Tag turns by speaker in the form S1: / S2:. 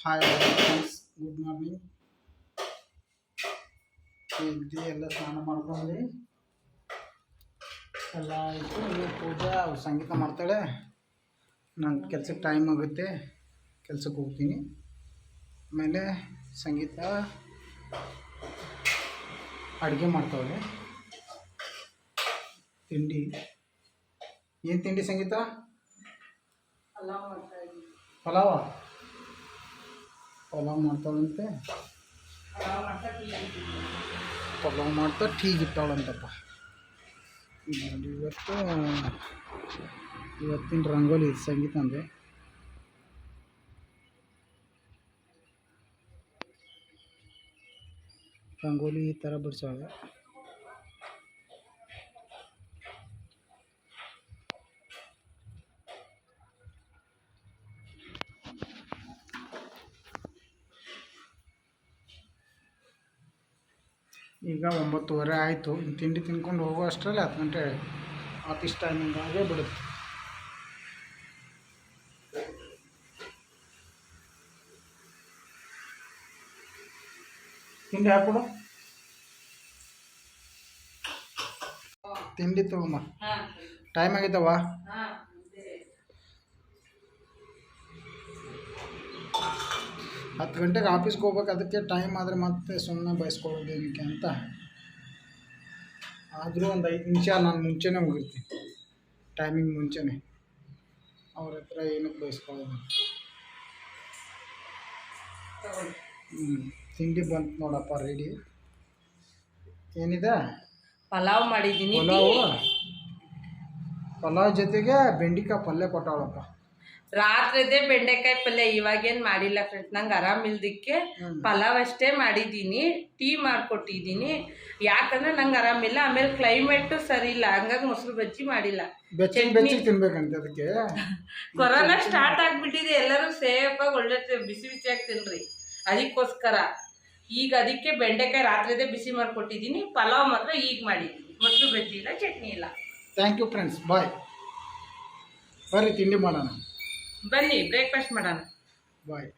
S1: Hi friends good morning ಎದ್ದು ಎಲ್ಲ ಸ್ನಾನ ಮಾಡ್ಕೊಂಡು ಎಲ್ಲ ಆಯಿತು. ಈಗ ಪೂಜಾ ಸಂಗೀತ ಮಾಡ್ತಾಳೆ. ನಂಗೆ ಕೆಲ್ಸಕ್ಕೆ ಟೈಮ್ ಆಗುತ್ತೆ. ಕೆಲಸಕ್ಕೆ ಹೋಗ್ತೀನಿ. ಆಮೇಲೆ ಸಂಗೀತ ಅಡುಗೆ ಮಾಡ್ತಾಳೆ. ತಿಂಡಿ. ಏನು ತಿಂಡಿ ಸಂಗೀತ? ಪಲಾವ? ಪಲಾವ್ ಮಾಡ್ತಾಳಂತೆ. ಪಲಾವ್ ಮಾಡ್ತಾ ಟೀಗೆ ಇಟ್ಟಾಳಂತಪ್ಪ. ಇವತ್ತು, ಇವತ್ತಿನ ರಂಗೋಲಿ ಸಂಗೀತ ಅಂದೆ ರಂಗೋಲಿ ಈ ಥರ ಬಿಡ್ಸಾಳೆ. ಈಗ ಒಂಬತ್ತುವರೆ ಆಯಿತು. ತಿಂಡಿ ತಿನ್ಕೊಂಡು ಹೋಗೋ ಅಷ್ಟರಲ್ಲಿ ಹತ್ತು ಗಂಟೆ ಆಫೀಸ್ ಟೈಮಿಂಗ್ ಆಗೇ ಬಿಡುತ್ತೆ. ತಿಂಡಿ ಹಾಕೊಡು ತಿಂಡಿ ತಗೊಂಬ ಟೈಮ್ ಆಗೈತವ ಹತ್ತು ಗಂಟೆಗೆ ಆಫೀಸ್ಗೆ ಹೋಗ್ಬೇಕು ಅದಕ್ಕೆ ಟೈಮ್ ಆದರೆ ಮತ್ತೆ ಸುಮ್ಮನೆ ಬಯಸ್ಕೊಳ್ಳೋದು ಏನಕ್ಕೆ ಅಂತ. ಆದರೂ ಒಂದು ಐದು ನಿಮಿಷ ನಾನು ಮುಂಚೆನೇ ಹೋಗಿರ್ತೀನಿ. ಟೈಮಿಂಗ್ ಮುಂಚೆನೇ. ಅವ್ರ ಹತ್ರ ಏನಕ್ಕೆ ಬಯಸ್ಕೊಳ್ಳೋದು ಹ್ಞೂ ತಿಂಡಿ ಬಂತು ನೋಡಪ್ಪ ರೆಡಿ ಏನಿದೆ?
S2: ಪಲಾವ್ ಮಾಡಿದ್ದೀನಿ.
S1: ಪಲಾವ್? ಪಲಾವ್ ಜೊತೆಗೆ ಬೆಂಡಿಕಾಯಿ ಪಲ್ಯ ಕೊಟ್ಟಾಳಪ್ಪ.
S2: ರಾತ್ರಿದೇ ಬೆಂಡೆಕಾಯಿ ಪಲ್ಯ ಇವಾಗೇನ್ ಮಾಡಿಲ್ಲ ಫ್ರೆಂಡ್ಸ್ ನಂಗೆ ಆರಾಮಿಲ್ದಕ್ಕೆ. ಪಲಾವ್ ಅಷ್ಟೇ ಮಾಡಿದ್ದೀನಿ ಟೀ ಮಾಡ್ಕೊಟ್ಟಿದ್ದೀನಿ. ಯಾಕಂದ್ರೆ ನಂಗೆ ಆರಾಮಿಲ್ಲ ಆಮೇಲೆ ಕ್ಲೈಮೇಟ್ ಸರಿ ಇಲ್ಲ. ಹಂಗಾಗಿ ಮೊಸರು ಬಜ್ಜಿ ಮಾಡಿಲ್ಲ.
S1: ತಿನ್ಬೇಕಂತೆ ಅದಕ್ಕೆ?
S2: ಕೊರೋನಾ ಸ್ಟಾರ್ಟ್ ಆಗ್ಬಿಟ್ಟಿದೆ. ಎಲ್ಲರೂ ಸೇಫ್ ಆಗಿ ಒಳ್ಳೆ ಬಿಸಿ ಬಿಸಿಯಾಗಿ ತಿನ್ರಿ. ಅದಕ್ಕೋಸ್ಕರ. ಈಗ ಅದಕ್ಕೆ ಬೆಂಡೆಕಾಯಿ ರಾತ್ರಿದೇ ಬಿಸಿ ಮಾಡ್ಕೊಟ್ಟಿದ್ದೀನಿ. ಪಲಾವ್ ಮಾತ್ರ ಈಗ ಮಾಡಿದ್ದೀನಿ. ಮೊಸರು ಬಜ್ಜಿ ಇಲ್ಲ ಚಟ್ನಿ ಇಲ್ಲ.
S1: ಥ್ಯಾಂಕ್ ಯು ಫ್ರೆಂಡ್ಸ್ ಬಾಯ್ ಬರ್ರಿ ತಿಂಡಿ ಮಾಡೋಣ.
S2: ಬನ್ನಿ ಬ್ರೇಕ್ಫಾಸ್ಟ್ ಮಾಡೋಣ.
S1: ಬಾಯ್